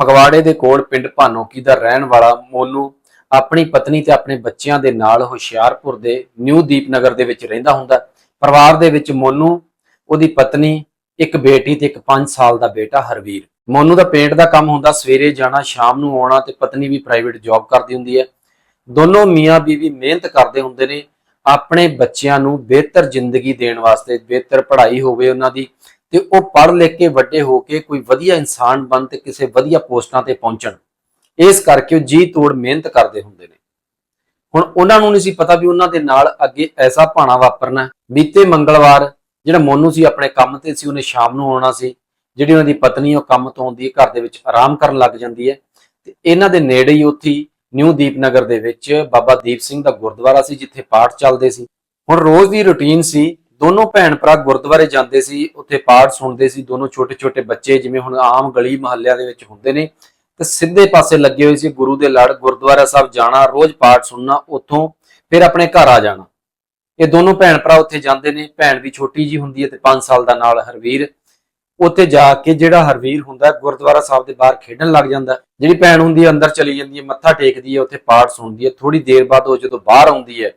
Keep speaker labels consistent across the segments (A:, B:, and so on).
A: ਫਗਵਾੜੇ ਦੇ ਕੋਲ ਪਿੰਡ ਭਾਨੋਕੀ ਦਾ ਰਹਿਣ ਵਾਲਾ ਮੋਨੂ ਆਪਣੀ ਪਤਨੀ ਤੇ ਆਪਣੇ ਬੱਚਿਆਂ ਦੇ ਨਾਲ ਹੁਸ਼ਿਆਰਪੁਰ ਦੇ ਨਿਊ ਦੀਪਨਗਰ ਦੇ ਵਿੱਚ ਰਹਿੰਦਾ ਹੁੰਦਾ ਪਰਿਵਾਰ ਦੇ ਵਿੱਚ ਮੋਨੂ, ਉਹਦੀ ਪਤਨੀ, ਇੱਕ ਬੇਟੀ ਤੇ ਇੱਕ 5 ਸਾਲ ਦਾ ਬੇਟਾ ਹਰਵੀਰ। ਮੋਨੂ ਦਾ ਪੇਂਟ ਦਾ ਕੰਮ ਹੁੰਦਾ ਸਵੇਰੇ ਜਾਣਾ, ਸ਼ਾਮ ਨੂੰ ਆਉਣਾ ਤੇ ਪਤਨੀ ਵੀ ਪ੍ਰਾਈਵੇਟ ਜੌਬ ਕਰਦੀ ਹੁੰਦੀ ਹੈ। ਦੋਨੋਂ ਮੀਆਂ ਬੀਵੀ ਮਿਹਨਤ ਕਰਦੇ ਹੁੰਦੇ ਨੇ, ਆਪਣੇ ਬੱਚਿਆਂ ਨੂੰ ਬਿਹਤਰ ਜ਼ਿੰਦਗੀ ਦੇਣ ਵਾਸਤੇ ਬਿਹਤਰ ਪੜ੍ਹਾਈ ਹੋਵੇ ਉਹਨਾਂ ਦੀ ਤੇ ਉਹ ਪੜ੍ਹ ਲਿਖ ਕੇ ਵੱਡੇ ਹੋ ਕੇ ਕੋਈ ਵਧੀਆ ਇਨਸਾਨ ਬਣ ਤੇ ਕਿਸੇ ਵਧੀਆ ਪੋਸਟਾਂ ਤੇ ਪਹੁੰਚਣ। ਇਸ ਕਰਕੇ ਉਹ ਜੀ ਤੋੜ ਮਿਹਨਤ ਕਰਦੇ ਹੁੰਦੇ ਨੇ। ਹੁਣ ਉਹਨਾਂ ਨੂੰ ਨਹੀਂ ਸੀ ਪਤਾ ਵੀ ਉਹਨਾਂ ਦੇ ਨਾਲ ਅੱਗੇ ਐਸਾ ਭਾਣਾ ਵਾਪਰਨਾ ਬੀਤੇ ਮੰਗਲਵਾਰ ਜਿਹੜਾ ਮੋਨੂ ਸੀ ਆਪਣੇ ਕੰਮ ਤੇ ਸੀ, ਉਹਨੇ ਸ਼ਾਮ ਨੂੰ ਆਉਣਾ ਸੀ। ਜਿਹੜੀ ਉਹਨਾਂ ਦੀ ਪਤਨੀ ਉਹ ਕੰਮ ਤੋਂ ਆਉਂਦੀ ਹੈ, ਘਰ ਦੇ ਵਿੱਚ ਆਰਾਮ ਕਰਨ ਲੱਗ ਜਾਂਦੀ ਹੈ। ਤੇ ਇਹਨਾਂ ਦੇ ਨੇੜੇ ਹੀ ਉੱਥੇ ਨਿਊ ਦੀਪਨਗਰ ਦੇ ਵਿੱਚ ਬਾਬਾ ਦੀਪ ਸਿੰਘ ਦਾ ਗੁਰਦੁਆਰਾ ਸੀ, ਜਿੱਥੇ ਪਾਠ ਚੱਲਦੇ ਸੀ। ਹੁਣ ਰੋਜ਼ ਦੀ ਰੁਟੀਨ ਸੀ ਦੋਨੋਂ ਭੈਣ ਭਰਾ ਗੁਰਦੁਆਰੇ ਜਾਂਦੇ ਸੀ, ਉੱਥੇ ਪਾਠ ਸੁਣਦੇ ਸੀ, ਦੋਨੋਂ ਛੋਟੇ ਛੋਟੇ ਬੱਚੇ ਜਿਵੇਂ ਹੁਣ ਆਮ ਗਲੀ ਮੁਹੱਲਿਆਂ ਦੇ ਵਿੱਚ ਹੁੰਦੇ ਨੇ, ਤੇ ਸਿੱਧੇ ਪਾਸੇ ਲੱਗੇ ਹੋਏ ਸੀ ਗੁਰੂ ਦੇ ਲੜ, ਗੁਰਦੁਆਰਾ ਸਾਹਿਬ ਜਾਣਾ, ਰੋਜ਼ ਪਾਠ ਸੁਣਨਾ, ਉੱਥੋਂ ਫਿਰ ਆਪਣੇ ਘਰ ਆ ਜਾਣਾ। ਇਹ ਦੋਨੋਂ ਭੈਣ ਭਰਾ ਉੱਥੇ ਜਾਂਦੇ ਨੇ, ਭੈਣ ਵੀ ਛੋਟੀ ਜੀ ਹੁੰਦੀ ਹੈ ਤੇ 5 ਸਾਲ ਦਾ ਨਾਲ ਹਰਵੀਰ। ਉੱਥੇ ਜਾ ਕੇ ਜਿਹੜਾ ਹਰਵੀਰ ਹੁੰਦਾ, ਗੁਰਦੁਆਰਾ ਸਾਹਿਬ ਦੇ ਬਾਹਰ ਖੇਡਣ ਲੱਗ ਜਾਂਦਾ। ਜਿਹੜੀ ਭੈਣ ਹੁੰਦੀ ਹੈ, ਅੰਦਰ ਚਲੀ ਜਾਂਦੀ ਹੈ, ਮੱਥਾ ਟੇਕਦੀ ਹੈ, ਉੱਥੇ ਪਾਠ ਸੁਣਦੀ ਹੈ ਥੋੜੀ ਦੇਰ ਬਾਅਦ ਉਹ ਜਦੋਂ ਬਾਹਰ ਆਉਂਦੀ ਹੈ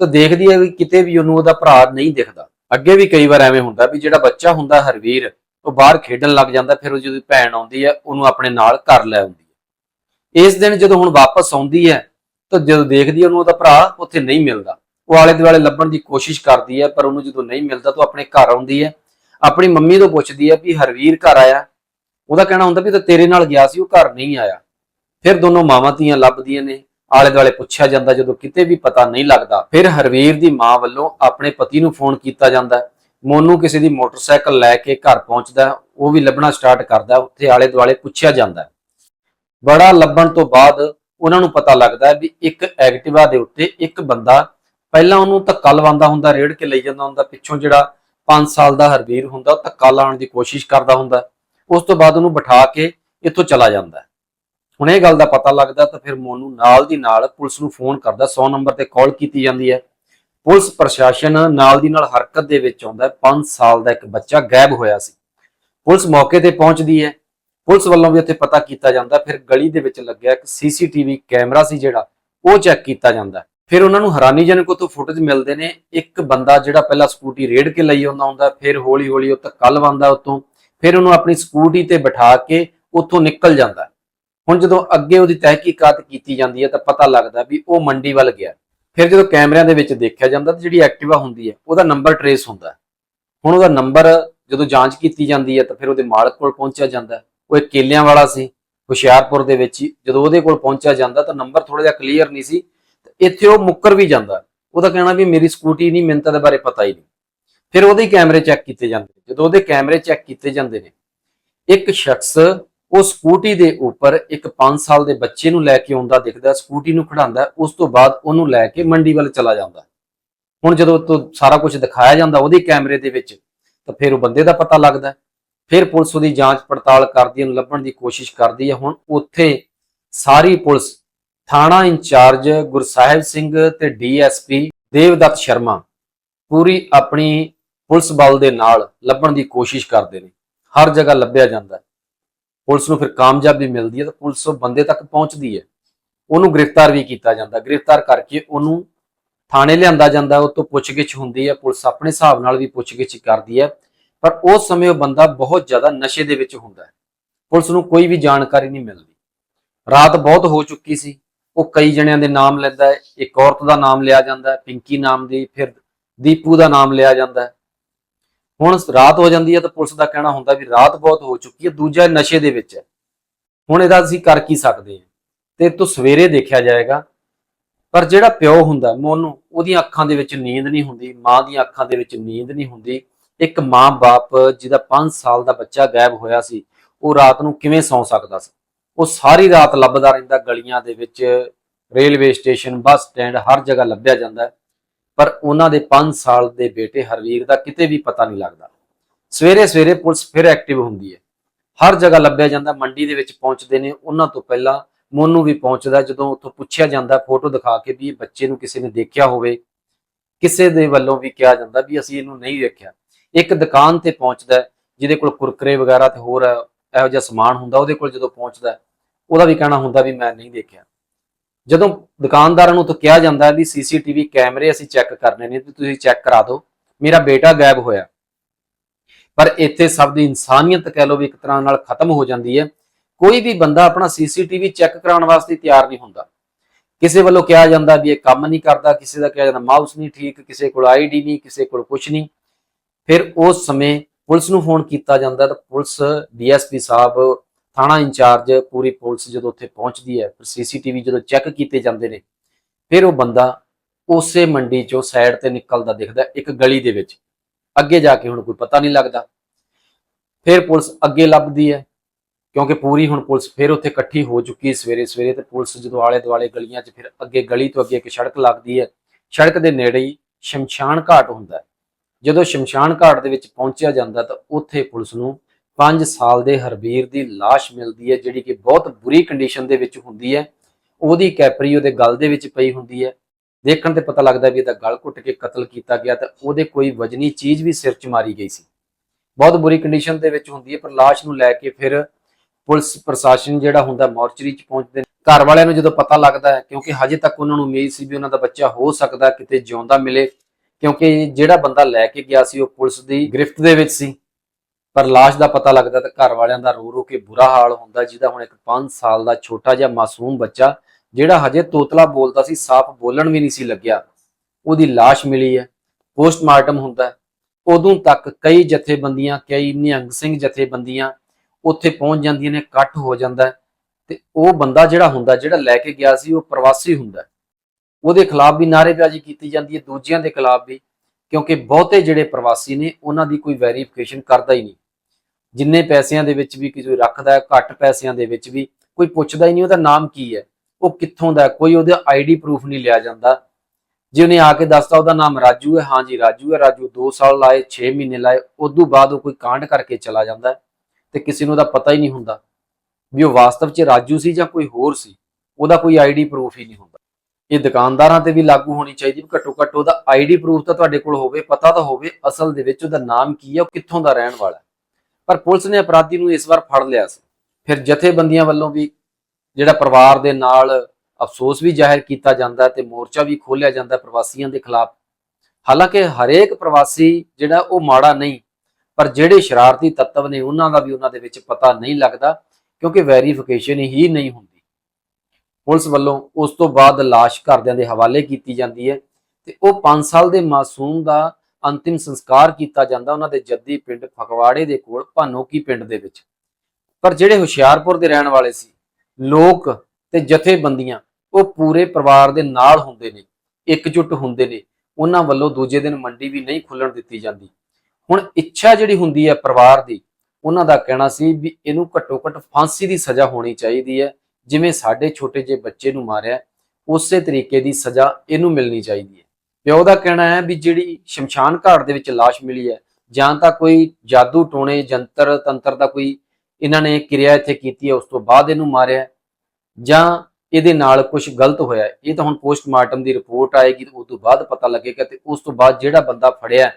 A: ਤਾਂ ਦੇਖਦੀ ਹੈ ਵੀ ਕਿਤੇ ਵੀ ਉਹਨੂੰ ਉਹਦਾ ਭਰਾ ਨਹੀਂ ਦਿਖਦਾ। ਅੱਗੇ ਵੀ ਕਈ ਵਾਰ ਐਵੇਂ ਹੁੰਦਾ ਵੀ ਜਿਹੜਾ ਬੱਚਾ ਹੁੰਦਾ ਹਰਵੀਰ, ਉਹ ਬਾਹਰ ਖੇਡਣ ਲੱਗ ਜਾਂਦਾ, ਫਿਰ ਉਹ ਜਦੋਂ ਭੈਣ ਆਉਂਦੀ ਹੈ ਉਹਨੂੰ ਆਪਣੇ ਨਾਲ ਘਰ ਲੈ ਆਉਂਦੀ ਹੈ ਇਸ ਦਿਨ ਜਦੋਂ ਹੁਣ ਵਾਪਸ ਆਉਂਦੀ ਹੈ ਤਾਂ ਜਦੋਂ ਦੇਖਦੀ ਹੈ ਉਹਨੂੰ ਉਹਦਾ ਭਰਾ, ਉੱਥੇ ਨਹੀਂ ਮਿਲਦਾ। ਉਹ ਆਲੇ ਦੁਆਲੇ ਲੱਭਣ ਦੀ ਕੋਸ਼ਿਸ਼ ਕਰਦੀ ਹੈ ਪਰ ਉਹਨੂੰ ਜਦੋਂ ਨਹੀਂ ਮਿਲਦਾ ਤਾਂ ਉਹ ਆਪਣੇ ਘਰ ਆਉਂਦੀ ਹੈ ਆਪਣੀ ਮੰਮੀ ਤੋਂ ਪੁੱਛਦੀ ਹੈ ਵੀ ਹਰਵੀਰ ਘਰ ਆਇਆ? ਉਹਦਾ ਕਹਿਣਾ ਹੁੰਦਾ ਵੀ ਤਾਂ ਤੇਰੇ ਨਾਲ ਗਿਆ ਸੀ, ਉਹ ਘਰ ਨਹੀਂ ਆਇਆ। ਫਿਰ ਦੋਨੋਂ ਮਾਵਾਂ ਧੀਆਂ ਲੱਭਦੀਆਂ ਨੇ। ਆਲੇ ਦੁਆਲੇ ਪੁੱਛਿਆ ਜਾਂਦਾ, ਜਦੋਂ ਕਿਤੇ ਵੀ ਪਤਾ ਨਹੀਂ ਲੱਗਦਾ, ਫਿਰ ਹਰਵੀਰ ਦੀ ਮਾਂ ਵੱਲੋਂ ਆਪਣੇ ਪਤੀ ਨੂੰ ਫੋਨ ਕੀਤਾ ਜਾਂਦਾ। ਹੈ। ਮੋਨੂ ਕਿਸੇ ਦੀ ਮੋਟਰਸਾਈਕਲ ਲੈ ਕੇ ਘਰ ਪਹੁੰਚਦਾ, ਉਹ ਵੀ ਲੱਭਣਾ ਸਟਾਰਟ ਕਰਦਾ, ਉੱਥੇ ਆਲੇ ਦੁਆਲੇ ਪੁੱਛਿਆ ਜਾਂਦਾ। ਬੜਾ ਲੱਭਣ ਤੋਂ ਬਾਅਦ ਉਹਨਾਂ ਨੂੰ ਪਤਾ ਲੱਗਦਾ ਵੀ ਇੱਕ ਐਕਟਿਵਾ ਦੇ ਉੱਤੇ ਇੱਕ ਬੰਦਾ, ਪਹਿਲਾਂ ਉਹਨੂੰ ਧੱਕਾ ਲਵਾਉਂਦਾ ਹੁੰਦਾ ਰੇੜ ਕੇ ਲਈ ਜਾਂਦਾ ਹੁੰਦਾ, ਪਿੱਛੋਂ ਜਿਹੜਾ 5 ਸਾਲ ਦਾ ਹਰਵੀਰ ਹੁੰਦਾ, ਉਹ ਧੱਕਾ ਲਾਉਣ ਦੀ ਕੋਸ਼ਿਸ਼ ਕਰਦਾ ਹੁੰਦਾ। ਉਸ ਤੋਂ ਬਾਅਦ ਉਹਨੂੰ ਬਿਠਾ ਕੇ ਇੱਥੋਂ ਚਲਾ ਜਾਂਦਾ। ਹੁਣ ਇਹ ਗੱਲ ਦਾ ਪਤਾ ਲੱਗਦਾ ਤਾਂ ਫਿਰ ਮੋਨੂ ਨਾਲ ਦੀ ਨਾਲ ਪੁਲਿਸ ਨੂੰ ਫੋਨ ਕਰਦਾ 100 ਨੰਬਰ ਤੇ ਕਾਲ ਕੀਤੀ ਜਾਂਦੀ ਹੈ। ਪੁਲਿਸ ਪ੍ਰਸ਼ਾਸਨ ਨਾਲ ਦੀ ਨਾਲ ਹਰਕਤ ਦੇ ਵਿੱਚ ਆਉਂਦਾ 5 ਸਾਲ ਦਾ ਇੱਕ ਬੱਚਾ ਗਾਇਬ ਹੋਇਆ ਸੀ। ਪੁਲਿਸ ਮੌਕੇ ਤੇ ਪਹੁੰਚਦੀ ਹੈ। ਪੁਲਿਸ ਵੱਲੋਂ ਵੀ ਉੱਥੇ ਪਤਾ ਕੀਤਾ ਜਾਂਦਾ, ਫਿਰ ਗਲੀ ਦੇ ਵਿੱਚ ਲੱਗਿਆ ਇੱਕ ਸੀਸੀਟੀਵੀ ਕੈਮਰਾ ਸੀ ਜਿਹੜਾ, ਉਹ ਚੈੱਕ ਕੀਤਾ ਜਾਂਦਾ ਫਿਰ ਉਹਨਾਂ ਨੂੰ ਹੈਰਾਨੀਜਨਕ ਉੱਥੋਂ ਫੁਟੇਜ ਮਿਲਦੇ ਨੇ, ਇੱਕ ਬੰਦਾ ਜਿਹੜਾ ਪਹਿਲਾਂ ਸਕੂਟੀ ਰੇੜ ਕੇ ਲਈ ਆਉਂਦਾ ਹੁੰਦਾ, ਫਿਰ ਹੌਲੀ ਹੌਲੀ ਉਹ ਧੱਕਾ ਲਵਾਉਂਦਾ ਉੱਥੋਂ, ਫਿਰ ਉਹਨੂੰ ਆਪਣੀ ਸਕੂਟੀ ਤੇ ਬਿਠਾ ਕੇ ਉੱਥੋਂ ਨਿਕਲ ਜਾਂਦਾ ਹੁਣ ਜਦੋਂ ਅੱਗੇ ਉਹਦੀ ਤਹਿਕੀਕਾਤ ਕੀਤੀ ਜਾਂਦੀ ਹੈ ਤਾਂ ਪਤਾ ਲੱਗਦਾ ਵੀ ਉਹ ਮੰਡੀ ਵੱਲ ਗਿਆ। ਫਿਰ ਜਦੋਂ ਕੈਮਰਿਆਂ ਦੇ ਵਿੱਚ ਦੇਖਿਆ ਜਾਂਦਾ ਤਾਂ ਜਿਹੜੀ ਐਕਟਿਵਾ ਹੁੰਦੀ ਹੈ, ਉਹਦਾ ਨੰਬਰ ਟਰੇਸ ਹੁੰਦਾ। ਹੁਣ ਉਹਦਾ ਨੰਬਰ ਜਦੋਂ ਜਾਂਚ ਕੀਤੀ ਜਾਂਦੀ ਹੈ ਤਾਂ ਫਿਰ ਉਹਦੇ ਮਾਲਕ ਕੋਲ ਪਹੁੰਚਿਆ ਜਾਂਦਾ ਉਹ ਇੱਕ ਕੇਲਿਆਂ ਵਾਲਾ ਸੀ, ਹੁਸ਼ਿਆਰਪੁਰ ਦੇ ਵਿੱਚ ਹੀ। ਜਦੋਂ ਉਹਦੇ ਕੋਲ ਪਹੁੰਚਿਆ ਜਾਂਦਾ ਤਾਂ ਨੰਬਰ ਥੋੜਾ ਜਿਹਾ ਕਲੀਅਰ ਨਹੀਂ ਸੀ ਇੱਥੇ ਉਹ ਮੁੱਕਰ ਵੀ ਜਾਂਦਾ। ਉਹਦਾ ਕਹਿਣਾ ਵੀ ਮੇਰੀ ਸਕੂਟੀ ਨਹੀਂ, ਮੈਨੂੰ ਤਾਂ ਇਹਦੇ ਬਾਰੇ ਪਤਾ ਹੀ ਨਹੀਂ। ਫਿਰ ਉਹਦੇ ਕੈਮਰੇ ਚੈੱਕ ਕੀਤੇ ਜਾਂਦੇ ਜਦੋਂ ਉਹਦੇ ਕੈਮਰੇ ਚੈੱਕ ਕੀਤੇ ਜਾਂਦੇ ਨੇ, ਇੱਕ ਸ਼ਖਸ ਉਹ ਸਕੂਟੀ ਦੇ ਉੱਪਰ ਇੱਕ 5 ਸਾਲ ਦੇ ਬੱਚੇ ਨੂੰ ਲੈ ਕੇ ਆਉਂਦਾ ਦਿਖਦਾ, ਸਕੂਟੀ ਨੂੰ ਖੜਾਉਂਦਾ, ਉਸ ਤੋਂ ਬਾਅਦ ਉਹਨੂੰ ਲੈ ਕੇ ਮੰਡੀ ਵੱਲ ਚਲਾ ਜਾਂਦਾ। ਹੁਣ ਜਦੋਂ ਤੋਂ ਸਾਰਾ ਕੁਝ ਦਿਖਾਇਆ ਜਾਂਦਾ ਉਹਦੇ ਕੈਮਰੇ ਦੇ ਵਿੱਚ, ਤਾਂ ਫਿਰ ਉਹ ਬੰਦੇ ਦਾ ਪਤਾ ਲੱਗਦਾ। ਫਿਰ ਪੁਲਿਸ ਉਹਦੀ ਜਾਂਚ ਪੜਤਾਲ ਕਰਦੀ ਹੈ, ਉਹਨੂੰ ਲੱਭਣ ਦੀ ਕੋਸ਼ਿਸ਼ ਕਰਦੀ ਹੈ। ਹੁਣ ਉੱਥੇ ਸਾਰੀ ਪੁਲਿਸ, ਥਾਣਾ ਇੰਚਾਰਜ ਗੁਰਸਾਹਿਬ ਸਿੰਘ ਤੇ ਡੀਐਸਪੀ ਦੇਵਦੱਤ ਸ਼ਰਮਾ ਪੂਰੀ ਆਪਣੀ ਪੁਲਿਸ ਬਲ ਦੇ ਨਾਲ ਲੱਭਣ ਦੀ ਕੋਸ਼ਿਸ਼ ਕਰਦੇ ਨੇ। ਹਰ ਜਗ੍ਹਾ ਲੱਭਿਆ ਜਾਂਦਾ। ਪੁਲਿਸ ਨੂੰ ਫਿਰ ਕਾਮਯਾਬੀ ਮਿਲਦੀ ਹੈ ਤਾਂ ਪੁਲਿਸ ਉਹ ਬੰਦੇ ਤੱਕ ਪਹੁੰਚਦੀ ਹੈ। ਉਹਨੂੰ ਗ੍ਰਿਫਤਾਰ ਵੀ ਕੀਤਾ ਜਾਂਦਾ। ਗ੍ਰਿਫਤਾਰ ਕਰਕੇ ਉਹਨੂੰ ਥਾਣੇ ਲਿਆਂਦਾ ਜਾਂਦਾ। ਉਹ ਤੋਂ ਪੁੱਛਗਿੱਛ ਹੁੰਦੀ ਹੈ। ਪੁਲਿਸ ਆਪਣੇ ਹਿਸਾਬ ਨਾਲ ਵੀ ਪੁੱਛਗਿੱਛ ਕਰਦੀ ਹੈ। ਪਰ ਉਸ ਸਮੇਂ ਉਹ ਬੰਦਾ ਬਹੁਤ ਜ਼ਿਆਦਾ ਨਸ਼ੇ ਦੇ ਵਿੱਚ ਹੁੰਦਾ ਹੈ। ਪੁਲਿਸ ਨੂੰ ਕੋਈ ਵੀ ਜਾਣਕਾਰੀ ਨਹੀਂ ਮਿਲਦੀ। ਰਾਤ ਬਹੁਤ ਹੋ ਚੁੱਕੀ ਸੀ। ਉਹ ਕਈ ਜਣਿਆਂ ਦੇ ਨਾਮ ਲੈਂਦਾ ਹੈ। ਇੱਕ ਔਰਤ ਦਾ ਨਾਮ ਲਿਆ ਜਾਂਦਾ ਹੈ। ਪਿੰਕੀ ਨਾਮ ਦੀ, ਫਿਰ ਦੀਪੂ ਦਾ ਨਾਮ ਲਿਆ ਜਾਂਦਾ ਹੈ। ਹੁਣ ਰਾਤ ਹੋ ਜਾਂਦੀ ਹੈ ਤਾਂ ਪੁਲਿਸ ਦਾ ਕਹਿਣਾ ਹੁੰਦਾ ਵੀ ਰਾਤ ਬਹੁਤ ਹੋ ਚੁੱਕੀ ਹੈ, ਦੂਜਾ ਨਸ਼ੇ ਦੇ ਵਿੱਚ ਹੈ। ਹੁਣ ਇਹਦਾ ਅਸੀਂ ਕਰ ਕੀ ਸਕਦੇ ਹਾਂ? ਤੇ ਤੋਂ ਸਵੇਰੇ ਦੇਖਿਆ ਜਾਏਗਾ। ਪਰ ਜਿਹੜਾ ਪਿਓ ਹੁੰਦਾ, ਮੋਨੂੰ, ਉਹਦੀਆਂ ਅੱਖਾਂ ਦੇ ਵਿੱਚ ਨੀਂਦ ਨਹੀਂ ਹੁੰਦੀ, ਮਾਂ ਦੀਆਂ ਅੱਖਾਂ ਦੇ ਵਿੱਚ ਨੀਂਦ ਨਹੀਂ ਹੁੰਦੀ। ਇੱਕ ਮਾਂ-ਬਾਪ ਜਿਹਦਾ 5 ਸਾਲ ਦਾ ਬੱਚਾ ਗਾਇਬ ਹੋਇਆ ਸੀ, ਉਹ ਰਾਤ ਨੂੰ ਕਿਵੇਂ ਸੌਂ ਸਕਦਾ ਸੀ? ਉਹ ਸਾਰੀ ਰਾਤ ਲੱਭਦਾ ਰਹਿੰਦਾ, ਗਲੀਆਂ ਦੇ ਵਿੱਚ, ਰੇਲਵੇ ਸਟੇਸ਼ਨ, ਬੱਸ ਸਟੈਂਡ, ਹਰ ਜਗ੍ਹਾ ਲੱਭਿਆ ਜਾਂਦਾ ਪਰ ਉਹਨਾਂ ਦੇ 5 ਸਾਲ ਦੇ ਬੇਟੇ ਹਰਵੀਰ ਦਾ ਕਿਤੇ ਵੀ ਪਤਾ ਨਹੀਂ ਲੱਗਦਾ। ਸਵੇਰੇ ਸਵੇਰੇ ਪੁਲਿਸ ਫਿਰ ਐਕਟਿਵ ਹੁੰਦੀ ਹੈ। ਹਰ ਜਗ੍ਹਾ ਲੱਭਿਆ ਜਾਂਦਾ, ਮੰਡੀ ਦੇ ਵਿੱਚ ਪਹੁੰਚਦੇ ਨੇ। ਉਹਨਾਂ ਤੋਂ ਪਹਿਲਾਂ ਮੋਨੂ ਵੀ ਪਹੁੰਚਦਾ, ਜਦੋਂ ਉੱਥੋਂ ਪੁੱਛਿਆ ਜਾਂਦਾ, ਫੋਟੋ ਦਿਖਾ ਕੇ ਵੀ ਇਹ ਬੱਚੇ ਨੂੰ ਕਿਸੇ ਨੇ ਦੇਖਿਆ ਹੋਵੇ। ਕਿਸੇ ਦੇ ਵੱਲੋਂ ਵੀ ਕਿਹਾ ਜਾਂਦਾ ਵੀ ਅਸੀਂ ਇਹਨੂੰ ਨਹੀਂ ਵੇਖਿਆ। ਇੱਕ ਦੁਕਾਨ ਤੇ ਪਹੁੰਚਦਾ, ਜਿਹਦੇ ਕੋਲ ਕੁਰਕਰੇ ਵਗੈਰਾ ਤੇ ਹੋਰ ਇਹੋ ਜਿਹਾ ਸਮਾਨ ਹੁੰਦਾ, ਉਹਦੇ ਕੋਲ ਜਦੋਂ ਪਹੁੰਚਦਾ, ਉਹਦਾ ਵੀ ਕਹਿਣਾ ਹੁੰਦਾ ਵੀ ਮੈਂ ਨਹੀਂ ਦੇਖਿਆ। ਜਦੋਂ ਦੁਕਾਨਦਾਰਾਂ ਨੂੰ ਤਾਂ ਕਿਹਾ ਜਾਂਦਾ ਹੈ ਵੀ ਸੀਸੀਟੀਵੀ ਕੈਮਰੇ ਅਸੀਂ ਚੈੱਕ ਕਰਨੇ ਨੇ ਤੇ ਤੁਸੀਂ ਚੈੱਕ ਕਰਾ ਦਿਓ, ਮੇਰਾ ਬੇਟਾ ਗਾਇਬ ਹੋਇਆ। ਪਰ ਇੱਥੇ ਸਭ ਦੀ ਇਨਸਾਨੀਅਤ ਕਹਿ ਲਓ ਵੀ ਇੱਕ ਤਰ੍ਹਾਂ ਨਾਲ ਖਤਮ ਹੋ ਜਾਂਦੀ ਹੈ। ਕੋਈ ਵੀ ਬੰਦਾ ਆਪਣਾ ਸੀਸੀਟੀਵੀ ਚੈੱਕ ਕਰਾਉਣ ਵਾਸਤੇ ਤਿਆਰ ਨਹੀਂ ਹੁੰਦਾ। ਕਿਸੇ ਵੱਲੋਂ ਕਿਹਾ ਜਾਂਦਾ ਵੀ ਇਹ ਕੰਮ ਨਹੀਂ ਕਰਦਾ, ਕਿਸੇ ਦਾ ਕਿਹਾ ਜਾਂਦਾ ਮਾਊਸ ਨਹੀਂ ਠੀਕ, ਕਿਸੇ ਕੋਲ ਆਈਡੀ ਨਹੀਂ, ਕਿਸੇ ਕੋਲ ਕੁਝ ਨਹੀਂ। ਫਿਰ ਉਸ ਸਮੇਂ ਪੁਲਿਸ ਨੂੰ ਫੋਨ ਕੀਤਾ ਜਾਂਦਾ ਤਾਂ ਪੁਲਿਸ ਡੀਐਸਪੀ ਸਾਹਿਬ ਥਾਣਾ ਇੰਚਾਰਜ ਪੂਰੀ ਪੁਲਿਸ ਜਦੋਂ ਉੱਥੇ ਪਹੁੰਚਦੀ ਹੈ, ਫਿਰ ਸੀਸੀਟੀਵੀ ਜਦੋਂ ਚੈੱਕ ਕੀਤੇ ਜਾਂਦੇ ਨੇ, ਫਿਰ ਉਹ ਬੰਦਾ ਉਸੇ ਮੰਡੀ ਚੋਂ ਸਾਈਡ ਤੇ ਨਿਕਲਦਾ ਦਿਖਦਾ ਇੱਕ ਗਲੀ ਦੇ ਵਿੱਚ। ਅੱਗੇ ਜਾ ਕੇ ਹੁਣ ਕੋਈ ਪਤਾ ਨਹੀਂ ਲੱਗਦਾ। ਫਿਰ ਪੁਲਿਸ ਅੱਗੇ ਲੱਭਦੀ ਹੈ, ਕਿਉਂਕਿ ਪੂਰੀ ਹੁਣ ਪੁਲਿਸ ਫਿਰ ਉੱਥੇ ਇਕੱਠੀ ਹੋ ਚੁੱਕੀ ਹੈ ਸਵੇਰੇ ਸਵੇਰੇ ਤੇ ਪੁਲਿਸ ਜਦੋਂ ਆਲੇ ਦੁਆਲੇ ਗਲੀਆਂ 'ਚ ਫਿਰ ਅੱਗੇ ਗਲੀ ਤੋਂ ਅੱਗੇ ਇੱਕ ਸੜਕ ਲੱਗਦੀ ਹੈ, ਸੜਕ ਦੇ ਨੇੜੇ ਹੀ ਸ਼ਮਸ਼ਾਨ ਘਾਟ ਹੁੰਦਾ ਹੈ। ਜਦੋਂ ਸ਼ਮਸ਼ਾਨ ਘਾਟ ਦੇ ਵਿੱਚ ਪਹੁੰਚਿਆ ਜਾਂਦਾ ਤਾਂ ਉੱਥੇ ਪੁਲਿਸ ਨੂੰ 5 ਸਾਲ ਦੇ ਹਰਬੀਰ ਦੀ ਲਾਸ਼ ਮਿਲਦੀ ਹੈ, ਜਿਹੜੀ ਕਿ ਬਹੁਤ ਬੁਰੀ ਕੰਡੀਸ਼ਨ ਦੇ ਵਿੱਚ ਹੁੰਦੀ ਹੈ। ਉਹਦੀ ਕੈਪਰੀ ਉਹਦੇ ਗਲ ਦੇ ਵਿੱਚ ਪਈ ਹੁੰਦੀ ਹੈ। ਦੇਖਣ ਤੇ ਪਤਾ ਲੱਗਦਾ ਵੀ ਇਹਦਾ ਗਲ ਘੁੱਟ ਕੇ ਕਤਲ ਕੀਤਾ ਗਿਆ ਤਾਂ ਉਹਦੇ ਕੋਈ ਵਜਨੀ ਚੀਜ਼ ਵੀ ਸਿਰ 'ਚ ਮਾਰੀ ਗਈ ਸੀ। ਬਹੁਤ ਬੁਰੀ ਕੰਡੀਸ਼ਨ ਦੇ ਵਿੱਚ ਹੁੰਦੀ ਹੈ, ਪਰ ਲਾਸ਼ ਨੂੰ ਲੈ ਕੇ ਫਿਰ ਪੁਲਿਸ ਪ੍ਰਸ਼ਾਸਨ ਜਿਹੜਾ ਹੁੰਦਾ ਮੋਰਚਰੀ 'ਚ ਪਹੁੰਚਦੇ ਨੇ। ਘਰ ਵਾਲਿਆਂ ਨੂੰ ਜਦੋਂ ਪਤਾ ਲੱਗਦਾ ਹੈ, ਕਿਉਂਕਿ ਹਜੇ ਤੱਕ ਉਹਨਾਂ ਨੂੰ ਉਮੀਦ ਸੀ ਵੀ ਉਹਨਾਂ ਦਾ ਬੱਚਾ ਹੋ ਸਕਦਾ, ਕਿਤੇ ਜਿਉਂਦਾ ਮਿਲੇ, ਕਿਉਂਕਿ ਜਿਹੜਾ ਬੰਦਾ ਲੈ ਕੇ ਗਿਆ ਸੀ, ਉਹ ਪੁਲਿਸ ਦੀ ਗ੍ਰਿਫਤ ਦੇ ਵਿੱਚ ਸੀ। ਪਰ ਲਾਸ਼ ਦਾ ਪਤਾ ਲੱਗਦਾ ਤਾਂ ਘਰ ਵਾਲਿਆਂ ਦਾ ਰੋ ਰੋ ਕੇ ਬੁਰਾ ਹਾਲ ਹੁੰਦਾ, ਜਿਹਦਾ ਹੁਣ ਇੱਕ 5 ਸਾਲ ਦਾ ਛੋਟਾ ਜਿਹਾ ਮਾਸੂਮ ਬੱਚਾ, ਜਿਹੜਾ ਹਜੇ ਤੋਤਲਾ ਬੋਲਦਾ ਸੀ, ਸਾਫ਼ ਬੋਲਣ ਵੀ ਨਹੀਂ ਸੀ ਲੱਗਿਆ। ਉਹਦੀ ਲਾਸ਼ ਮਿਲੀ ਹੈ, ਪੋਸਟਮਾਰਟਮ ਹੁੰਦਾ ਉਦੋਂ ਤੱਕ ਕਈ ਜਥੇਬੰਦੀਆਂ, ਕਈ ਨਿਹੰਗ ਸਿੰਘ ਜਥੇਬੰਦੀਆਂ ਉੱਥੇ ਪਹੁੰਚ ਜਾਂਦੀਆਂ ਨੇ, ਇਕੱਠ ਹੋ ਜਾਂਦਾ ਹੈ ਤੇ ਉਹ ਬੰਦਾ ਜਿਹੜਾ ਹੁੰਦਾ, ਜਿਹੜਾ ਲੈ ਕੇ ਗਿਆ ਸੀ, ਉਹ ਪ੍ਰਵਾਸੀ ਹੁੰਦਾ ਉਹਦੇ ਖਿਲਾਫ ਵੀ ਨਾਅਰੇਬਾਜ਼ੀ ਕੀਤੀ ਜਾਂਦੀ ਹੈ, ਦੂਜਿਆਂ ਦੇ ਖਿਲਾਫ ਵੀ, ਕਿਉਂਕਿ ਬਹੁਤੇ ਜਿਹੜੇ ਪ੍ਰਵਾਸੀ ਨੇ, ਉਹਨਾਂ ਦੀ ਕੋਈ ਵੈਰੀਫਿਕੇਸ਼ਨ ਕਰਦਾ ਹੀ ਨਹੀਂ। ਜਿੰਨੇ ਪੈਸਿਆਂ ਦੇ ਵਿੱਚ ਵੀ ਕੋਈ ਰੱਖਦਾ ਹੈ ਘੱਟ ਪੈਸਿਆਂ ਦੇ ਵਿੱਚ ਵੀ ਕੋਈ ਪੁੱਛਦਾ ਹੀ ਨਹੀਂ ਉਹਦਾ ਨਾਮ ਕੀ ਹੈ ਉਹ ਕਿੱਥੋਂ ਦਾ ਹੈ, ਕੋਈ ਉਹਦਾ ਆਈਡੀ ਪ੍ਰੂਫ ਨਹੀਂ ਲਿਆ ਜਾਂਦਾ। ਜੇ ਉਹਨੇ ਆ ਕੇ ਦੱਸਤਾ ਉਹਦਾ ਨਾਮ ਰਾਜੂ ਹੈ ਹਾਂਜੀ ਰਾਜੂ ਹੈ ਰਾਜੂ 2 ਸਾਲ ਲਾਏ 6 ਮਹੀਨੇ ਲਾਏ ਉਦੋਂ ਬਾਅਦ ਉਹ ਕੋਈ ਕਾਂਡ ਕਰਕੇ ਚਲਾ ਜਾਂਦਾ ਹੈ ਤੇ ਕਿਸੇ ਨੂੰ ਉਹਦਾ ਪਤਾ ਹੀ ਨਹੀਂ ਹੁੰਦਾ। ਵੀ ਉਹ ਵਾਸਤਵ 'ਚ ਰਾਜੂ ਸੀ ਜਾਂ ਕੋਈ ਹੋਰ ਸੀ ਉਹਦਾ ਕੋਈ ਆਈਡੀ ਪ੍ਰੂਫ ਹੀ ਨਹੀਂ ਹੁੰਦਾ। ਇਹ ਦੁਕਾਨਦਾਰਾਂ ਤੇ ਵੀ ਲਾਗੂ ਹੋਣੀ ਚਾਹੀਦੀ ਵੀ ਘੱਟੋ ਘੱਟ ਉਹਦਾ ਆਈਡੀ ਪ੍ਰੂਫ ਤਾਂ ਤੁਹਾਡੇ ਕੋਲ ਹੋਵੇ ਪਤਾ ਤਾਂ ਹੋਵੇ ਅਸਲ ਦੇ ਵਿੱਚ ਉਹਦਾ ਨਾਮ ਕੀ ਹੈ ਉਹ ਕਿੱਥੋਂ ਦਾ ਰਹਿਣ ਵਾਲਾ ਪਰ ਪੁਲਿਸ ਨੇ ਅਪਰਾਧੀ ਨੂੰ ਇਸ ਵਾਰ ਫੜ ਲਿਆ ਸੀ। ਫਿਰ ਜਥੇਬੰਦੀਆਂ ਵੱਲੋਂ ਵੀ ਜਿਹੜਾ ਪਰਿਵਾਰ ਦੇ ਨਾਲ ਅਫਸੋਸ ਵੀ ਜ਼ਾਹਿਰ ਕੀਤਾ ਜਾਂਦਾ ਤੇ ਮੋਰਚਾ ਵੀ ਖੋਲਿਆ ਜਾਂਦਾ ਪ੍ਰਵਾਸੀਆਂ ਦੇ ਖਿਲਾਫ। ਹਾਲਾਂਕਿ ਹਰੇਕ ਪ੍ਰਵਾਸੀ ਜਿਹੜਾ ਉਹ ਮਾੜਾ ਨਹੀਂ, ਪਰ ਜਿਹੜੇ ਸ਼ਰਾਰਤੀ ਤੱਤਵ ਨੇ ਉਹਨਾਂ ਦਾ ਵੀ ਉਹਨਾਂ ਦੇ ਵਿੱਚ ਪਤਾ ਨਹੀਂ ਲੱਗਦਾ, ਕਿਉਂਕਿ ਵੈਰੀਫਿਕੇਸ਼ਨ ਹੀ ਨਹੀਂ ਹੁੰਦੀ। ਪੁਲਿਸ ਵੱਲੋਂ ਉਸ ਤੋਂ ਬਾਅਦ ਲਾਸ਼ ਘਰਦਿਆਂ ਦੇ ਹਵਾਲੇ ਕੀਤੀ ਜਾਂਦੀ ਹੈ ਤੇ ਉਹ 5 ਸਾਲ ਦੇ ਮਾਸੂਮ ਦਾ ਅੰਤਿਮ ਸੰਸਕਾਰ ਕੀਤਾ ਜਾਂਦਾ ਉਹਨਾਂ ਦੇ ਜੱਦੀ ਪਿੰਡ ਫਗਵਾੜੇ ਦੇ ਕੋਲ, ਭਾਨੋਕੀ ਪਿੰਡ ਦੇ ਵਿੱਚ। ਪਰ ਜਿਹੜੇ ਹੁਸ਼ਿਆਰਪੁਰ ਦੇ ਰਹਿਣ ਵਾਲੇ ਸੀ, ਲੋਕ ਤੇ ਜਥੇਬੰਦੀਆਂ, ਉਹ ਪੂਰੇ ਪਰਿਵਾਰ ਦੇ ਨਾਲ ਹੁੰਦੇ ਨੇ, ਇਕਜੁੱਟ ਹੁੰਦੇ ਨੇ। ਉਹਨਾਂ ਵੱਲੋਂ ਦੂਜੇ ਦਿਨ ਮੰਡੀ ਵੀ ਨਹੀਂ ਖੁੱਲਣ ਦਿੱਤੀ ਜਾਂਦੀ। ਹੁਣ ਇੱਛਾ ਜਿਹੜੀ ਹੁੰਦੀ ਹੈ ਪਰਿਵਾਰ ਦੀ, ਉਹਨਾਂ ਦਾ ਕਹਿਣਾ ਸੀ ਵੀ ਇਹਨੂੰ ਘੱਟੋ ਘੱਟ ਫਾਂਸੀ ਦੀ ਸਜ਼ਾ ਹੋਣੀ ਚਾਹੀਦੀ ਹੈ, ਜਿਵੇਂ ਸਾਡੇ ਛੋਟੇ ਜਿਹੇ ਬੱਚੇ ਨੂੰ ਮਾਰਿਆ, ਉਸੇ ਤਰੀਕੇ ਦੀ ਸਜ਼ਾ ਇਹਨੂੰ ਮਿਲਣੀ ਚਾਹੀਦੀ ਹੈ। ਪਿਓ ਦਾ ਕਹਿਣਾ ਹੈ ਵੀ ਜਿਹੜੀ ਸ਼ਮਸ਼ਾਨ ਘਾਟ ਦੇ ਵਿੱਚ ਲਾਸ਼ ਮਿਲੀ ਹੈ, ਜਾਂ ਤਾਂ ਕੋਈ ਜਾਦੂ ਟੋਣੇ, ਜੰਤਰ, ਤੰਤਰ ਦਾ ਕੋਈ ਇਹਨਾਂ ਨੇ ਕਿਰਿਆ ਇੱਥੇ ਕੀਤੀ ਹੈ, ਉਸ ਤੋਂ ਬਾਅਦ ਇਹਨੂੰ ਮਾਰਿਆ ਜਾਂ ਇਹਦੇ ਨਾਲ ਕੁਝ ਗਲਤ ਹੋਇਆ ਇਹ ਤਾਂ ਹੁਣ ਪੋਸਟਮਾਰਟਮ ਦੀ ਰਿਪੋਰਟ ਆਏਗੀ ਤੇ ਉਸ ਤੋਂ ਬਾਅਦ ਪਤਾ ਲੱਗੇਗਾ ਤੇ ਉਸ ਤੋਂ ਬਾਅਦ ਜਿਹੜਾ ਬੰਦਾ ਫੜਿਆ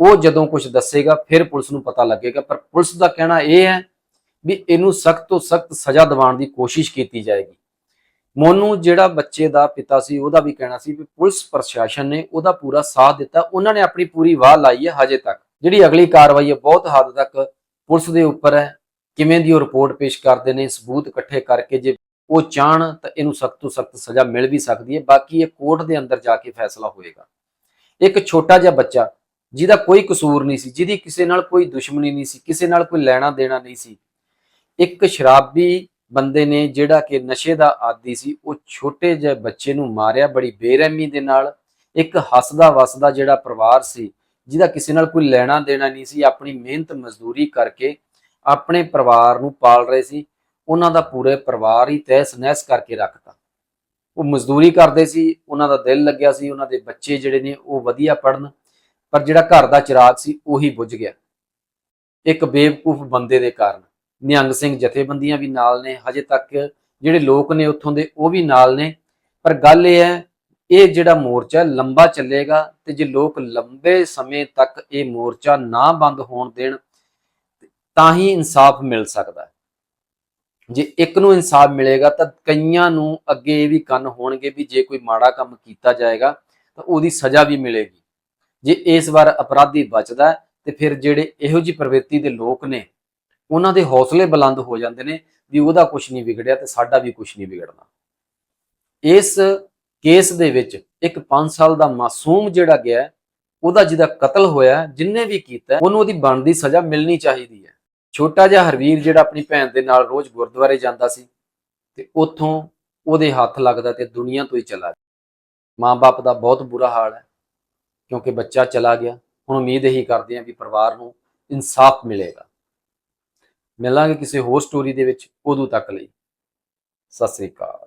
A: ਉਹ ਜਦੋਂ ਕੁਝ ਦੱਸੇਗਾ, ਫਿਰ ਪੁਲਿਸ ਨੂੰ ਪਤਾ ਲੱਗੇਗਾ। ਪਰ ਪੁਲਿਸ ਦਾ ਕਹਿਣਾ ਇਹ ਹੈ ਵੀ ਇਹਨੂੰ ਸਖਤ ਤੋਂ ਸਖਤ ਸਜ਼ਾ ਦਿਵਾਉਣ ਦੀ ਕੋਸ਼ਿਸ਼ ਕੀਤੀ ਜਾਏਗੀ। ਮੋਨੂ ਜਿਹੜਾ ਬੱਚੇ ਦਾ ਪਿਤਾ ਸੀ, ਉਹਦਾ ਵੀ ਕਹਿਣਾ ਸੀ ਵੀ ਪੁਲਿਸ ਪ੍ਰਸ਼ਾਸਨ ਨੇ ਉਹਦਾ ਪੂਰਾ ਸਾਥ ਦਿੱਤਾ। ਉਹਨਾਂ ਨੇ ਆਪਣੀ ਪੂਰੀ ਵਾਹ ਲਾਈ ਹੈ ਹਜੇ ਤੱਕ। ਜਿਹੜੀ ਅਗਲੀ ਕਾਰਵਾਈ ਹੈ, ਬਹੁਤ ਹੱਦ ਤੱਕ ਪੁਲਿਸ ਦੇ ਉੱਪਰ ਹੈ। ਕਿਵੇਂ ਦੀ ਉਹ ਰਿਪੋਰਟ ਪੇਸ਼ ਕਰਦੇ ਨੇ, ਸਬੂਤ ਇਕੱਠੇ ਕਰਕੇ ਜੇ ਉਹ ਚਾਹਣ ਤਾਂ ਇਹਨੂੰ ਸਖਤ ਤੋਂ ਸਖਤ ਸਜ਼ਾ ਮਿਲ ਵੀ ਸਕਦੀ ਹੈ। ਬਾਕੀ ਇਹ ਕੋਰਟ ਦੇ ਅੰਦਰ ਜਾ ਕੇ ਫੈਸਲਾ ਹੋਏਗਾ। ਇੱਕ ਛੋਟਾ ਜਿਹਾ ਬੱਚਾ, ਜਿਹਦਾ ਕੋਈ ਕਸੂਰ ਨਹੀਂ ਸੀ, ਜਿਹਦੀ ਕਿਸੇ ਨਾਲ ਕੋਈ ਦੁਸ਼ਮਣੀ ਨਹੀਂ ਸੀ, ਕਿਸੇ ਨਾਲ ਕੋਈ ਲੈਣਾ ਦੇਣਾ ਨਹੀਂ ਸੀ। ਇੱਕ ਸ਼ਰਾਬੀ ਬੰਦੇ ਨੇ ਜਿਹੜਾ ਕਿ ਨਸ਼ੇ ਦਾ ਆਦੀ ਸੀ, ਉਹ ਛੋਟੇ ਜਿਹੇ ਬੱਚੇ ਨੂੰ ਮਾਰਿਆ, ਬੜੀ ਬੇਰਹਿਮੀ ਦੇ ਨਾਲ, ਇੱਕ ਹੱਸਦਾ ਵਸਦਾ ਜਿਹੜਾ ਪਰਿਵਾਰ ਸੀ, ਜਿਹਦਾ ਕਿਸੇ ਨਾਲ ਕੋਈ ਲੈਣਾ ਦੇਣਾ ਨਹੀਂ ਸੀ, ਆਪਣੀ ਮਿਹਨਤ ਮਜ਼ਦੂਰੀ ਕਰਕੇ ਆਪਣੇ ਪਰਿਵਾਰ ਨੂੰ ਪਾਲ ਰਹੇ ਸੀ, ਉਹਨਾਂ ਦਾ ਪੂਰੇ ਪਰਿਵਾਰ ਹੀ ਤਹਿਸ ਨਹਿਸ ਕਰਕੇ ਰੱਖਤਾ। ਉਹ ਮਜ਼ਦੂਰੀ ਕਰਦੇ ਸੀ, ਉਹਨਾਂ ਦਾ ਦਿਲ ਲੱਗਿਆ ਸੀ, ਉਹਨਾਂ ਦੇ ਬੱਚੇ ਜਿਹੜੇ ਨੇ ਉਹ ਵਧੀਆ ਪੜਨ ਪਰ ਜਿਹੜਾ ਘਰ ਦਾ ਚਿਰਾਗ ਸੀ, ਉਹੀ ਬੁੱਝ ਗਿਆ। ਇੱਕ ਬੇਵਕੂਫ ਬੰਦੇ ਦੇ ਕਾਰਨ। ਨਿਹੰਗ ਸਿੰਘ ਜਥੇਬੰਦੀਆਂ ਵੀ ਨਾਲ ਨੇ, ਹਜੇ ਤੱਕ ਜਿਹੜੇ ਲੋਕ ਨੇ ਉੱਥੋਂ ਦੇ ਉਹ ਵੀ ਨਾਲ ਨੇ। ਪਰ ਗੱਲ ਇਹ ਹੈ, ਇਹ ਜਿਹੜਾ ਮੋਰਚਾ ਲੰਬਾ ਚੱਲੇਗਾ ਤੇ ਜੇ ਲੋਕ ਲੰਬੇ ਸਮੇਂ ਤੱਕ ਇਹ ਮੋਰਚਾ ਨਾ ਬੰਦ ਹੋਣ ਦੇਣ, ਤਾਂ ਹੀ ਇਨਸਾਫ ਮਿਲ ਸਕਦਾ ਜੇ ਇੱਕ ਨੂੰ ਇਨਸਾਫ ਮਿਲੇਗਾ, ਤਾਂ ਕਈਆਂ ਨੂੰ ਅੱਗੇ ਇਹ ਵੀ ਕੰਨ ਹੋਣਗੇ ਵੀ ਜੇ ਕੋਈ ਮਾੜਾ ਕੰਮ ਕੀਤਾ ਜਾਏਗਾ, ਤਾਂ ਉਹਦੀ ਸਜ਼ਾ ਵੀ ਮਿਲੇਗੀ। ਜੇ ਇਸ ਵਾਰ ਅਪਰਾਧੀ ਬਚਦਾ ਤੇ ਫਿਰ ਜਿਹੜੇ ਇਹੋ ਜਿਹੀ ਪ੍ਰਵਿਰਤੀ ਦੇ ਲੋਕ ਨੇ ਉਹਨਾਂ ਦੇ ਹੌਸਲੇ ਬੁਲੰਦ ਹੋ ਜਾਂਦੇ ਨੇ ਵੀ ਉਹਦਾ ਕੁਝ ਨਹੀਂ ਵਿਗੜਿਆ ਤੇ ਸਾਡਾ ਵੀ ਕੁਝ ਨਹੀਂ ਵਿਗੜਨਾ। ਇਸ ਕੇਸ ਦੇ ਵਿੱਚ ਇੱਕ 5 ਸਾਲ ਦਾ ਮਾਸੂਮ ਜਿਹੜਾ ਗਿਆ ਉਹਦਾ ਜਿਹਦਾ ਕਤਲ ਹੋਇਆ ਜਿੰਨੇ ਵੀ ਕੀਤਾ ਉਹਨੂੰ ਉਹਦੀ ਬਣਦੀ ਸਜ਼ਾ ਮਿਲਣੀ ਚਾਹੀਦੀ ਹੈ। ਛੋਟਾ ਜਿਹਾ ਹਰਵੀਰ ਜਿਹੜਾ ਆਪਣੀ ਭੈਣ ਦੇ ਨਾਲ ਰੋਜ਼ ਗੁਰਦੁਆਰੇ ਜਾਂਦਾ ਸੀ ਤੇ ਉੱਥੋਂ ਉਹਦੇ ਹੱਥ ਲੱਗਦਾ ਤੇ ਦੁਨੀਆ ਤੋਂ ਹੀ ਚਲਾ ਗਿਆ। ਮਾਂ-ਬਾਪ ਦਾ ਬਹੁਤ ਬੁਰਾ ਹਾਲ ਹੈ, ਕਿਉਂਕਿ ਬੱਚਾ ਚਲਾ ਗਿਆ। ਹੁਣ ਉਮੀਦ ਇਹੀ ਕਰਦੇ ਹਾਂ ਵੀ ਪਰਿਵਾਰ ਨੂੰ ਇਨਸਾਫ ਮਿਲੇਗਾ। ਮਿਲਾਂਗੇ ਕਿਸੇ ਹੋਰ ਸਟੋਰੀ ਦੇ ਵਿੱਚ ਉਦੋਂ ਤੱਕ ਲਈ। ਸਤਿ ਸ੍ਰੀ ਅਕਾਲ।